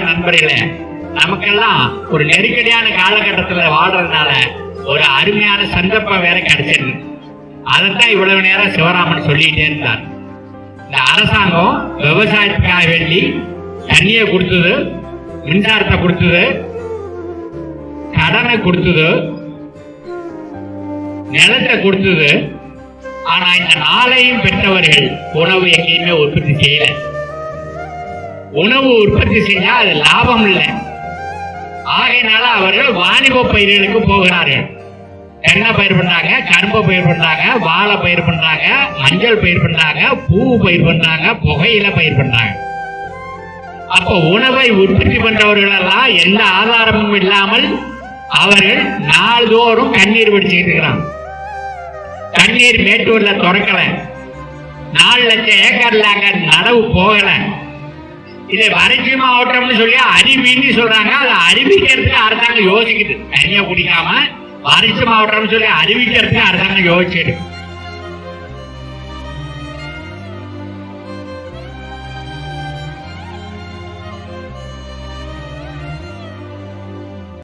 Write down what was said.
நண்பர்களே நமக்கெல்லாம் ஒரு நெருக்கடியான காலகட்டத்துல வாழ்றதுனால ஒரு அருமையான சந்தர்ப்பம் வேற கிடைச்சிருக்கு அதைத்தான் இவ்வளவு நேரம் சிவராமன் சொல்லிட்டே இருந்தார். இந்த அரசாங்கம் விவசாயத்துக்காக வேண்டி தண்ணியை கொடுத்தது மின்சாரத்தை கொடுத்தது கடனை கொடுத்தது நிலத்தை கொடுத்தது. ஆனா இந்த நாளையும் பெற்றவர்கள் உணவு எங்கேயுமே உற்பத்தி செய்யல. உணவு உற்பத்தி செஞ்சா அது லாபம் இல்லை. ஆகையினால அவர்கள் வாணிப பயிர்களுக்கு போகிறார்கள். தென்னை பயிர் பண்றாங்க? கரும்பு பயிர் பண்றாங்க வாழை பயிர் பண்றாங்க மஞ்சள் பயிர் பண்றாங்க பூ பயிர் பண்றாங்க புகையில பயிர் பண்றாங்க. அப்ப உணவை உற்பத்தி பண்றவர்கள் எல்லாம் எந்த ஆதாரமும் இல்லாமல் அவர்கள் நாள்தோறும் கண்ணீர் வடிச்சுக்கிட்டு இருக்கிறாங்க. தண்ணீர் மேட்டூர்ல திறக்கல. நாலு லட்சம் ஏக்கர்ல அங்க நடவு போகல. இதை வறட்சி மாவட்டம்னு சொல்லி அருவின்னு சொல்றாங்க. அதை அறிவிக்கிறதுக்கு அரசாங்கம் யோசிக்குது. தனியா குடிக்காம வறட்சி மாவட்டம்னு சொல்லி அறிவிக்கிறதுக்கு அரசாங்கம் யோசிச்சிருக்கு